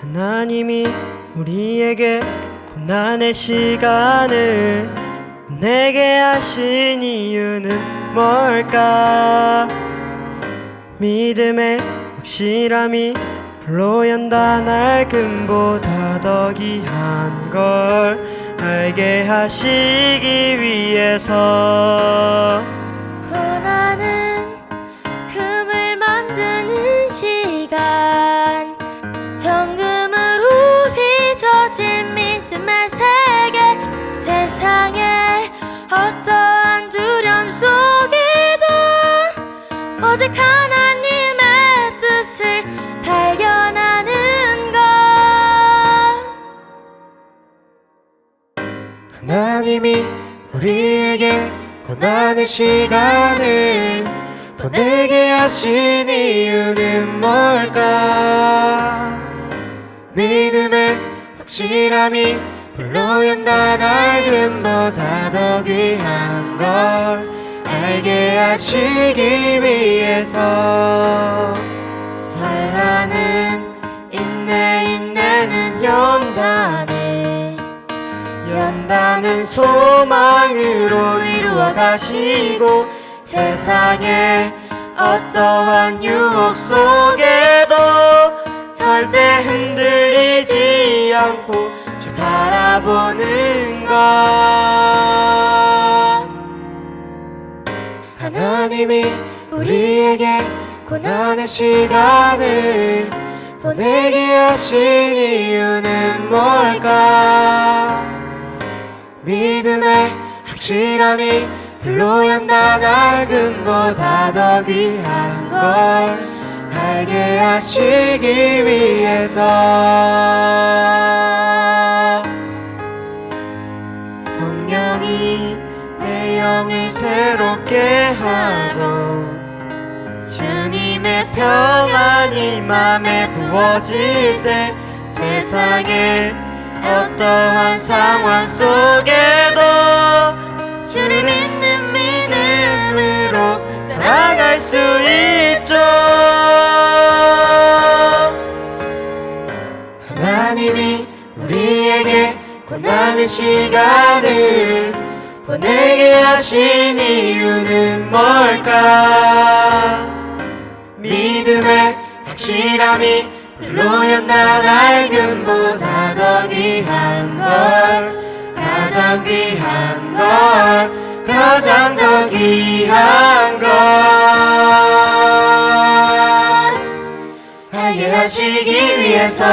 하나님이 우리에게 고난의 시간을 내게 하신 이유는 뭘까? 믿음의 확실함이 불로 연다 낡음보다 더 귀한 걸 알게 하시기 위해서 하나님이 우리에게 고난의 시간을 보내게 하신 이유는 뭘까? 믿음의 확실함이 불로 연다 낡음보다 더 귀한 걸 알게 하시기 위해서 환란은 인내 인내는 연단을 연단은 소망으로 이루어 가시고 세상의 어떠한 유혹 속에도 절대 흔들리지 않고 주 바라보는 것 하나님이 우리에게 고난의 시간을 보내게 하신 이유는 뭘까? 믿음의 확실함이 불로 연다 낡음보다 더 귀한 걸 알게 하시기 위해서. 성령이 내 영을 새롭게 하고 주님의 평안이 맘에 부어질 때 세상의 어떠한 상황 속에도 주를 믿는 믿음으로 살아갈 수 있죠 하나님이 우리에게 고난의 시간을 보내게 하신 이유는 뭘까? 믿음의 확실함이 불로 연다 낡음보다 더 귀한 걸 가장 귀한 걸 가장 더 귀한 걸 알게 하시기 위해서